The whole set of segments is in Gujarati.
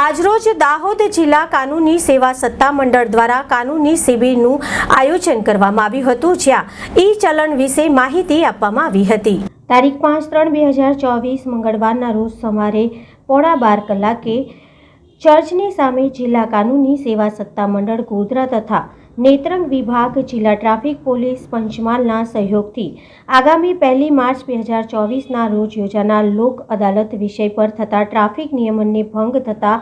આજરોજ દાહોદ જિલ્લા કાનૂની સેવા સત્તા મંડળ દ્વારા કાનૂની શિબિરનું આયોજન કરવામાં આવ્યું હતું, જ્યાં ઈ ચલણ વિશે માહિતી આપવામાં આવી હતી. તારીખ પાંચ ત્રણ બે હજાર ચોવીસ મંગળવારના રોજ સવારે પોણા બાર કલાકે ચર્ચની સામે જિલ્લા કાનૂની સેવા સત્તા મંડળ ગોધરા તથા નેત્રંગ વિભાગ જિલ્લા ટ્રાફિક પોલીસ પંચમહાલના સહયોગથી આગામી પહેલી માર્ચ બે હજાર ચોવીસના રોજ યોજાનાર લોક અદાલત વિષય પર થતા ટ્રાફિક નિયમનને ભંગ થતા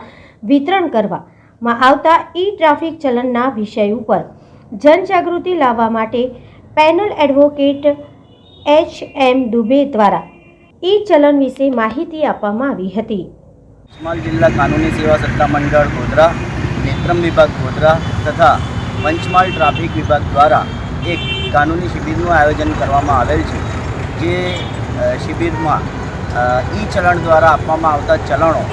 વિતરણ કરવામાં આવતા ઈ ટ્રાફિક ચલણના વિષય ઉપર જનજાગૃતિ લાવવા માટે panel advocate H M Dubey દ્વારા ઈ ચલણ વિશે માહિતી આપવામાં આવી હતી. જિલ્લા કાનૂની સેવા સત્તા મંડળ ગોધરા નેત્રમ વિભાગ ગોધરા તથા પંચમહાલ ટ્રાફિક વિભાગ દ્વારા એક કાનૂની શિબિરનું આયોજન કરવામાં આવેલ છે, જે શિબિરમાં ઈ ચલણ દ્વારા આપવામાં આવતા ચલણો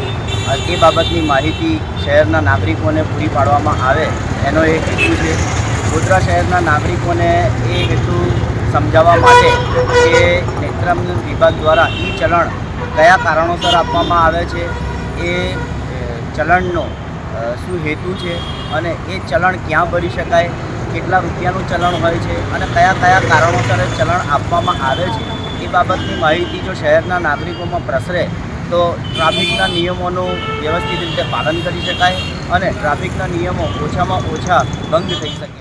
એ બાબતની માહિતી શહેરના નાગરિકોને પૂરી પાડવામાં આવે, એનો એક હેતુ છે. ગોધરા શહેરના નાગરિકોને એ હેતુ સમજાવવા માટે કે નેત્રમ વિભાગ દ્વારા ઈ ચલણ કયા કારણોસર આપવામાં આવે છે, એ ચલણનો શું હેતુ છે અને એ ચલણ ક્યાં ભરી શકાય, કેટલા રૂપિયાનું ચલણ હોય છે અને કયા કયા કારણોસર ચલણ આપવામાં આવે છે, એ બાબતની માહિતી જો શહેરના નાગરિકોમાં પ્રસરે, તો ટ્રાફિકના નિયમોનું વ્યવસ્થિત રીતે પાલન કરી શકાય અને ટ્રાફિકના નિયમો ઓછામાં ઓછા ભંગ થઈ શકે.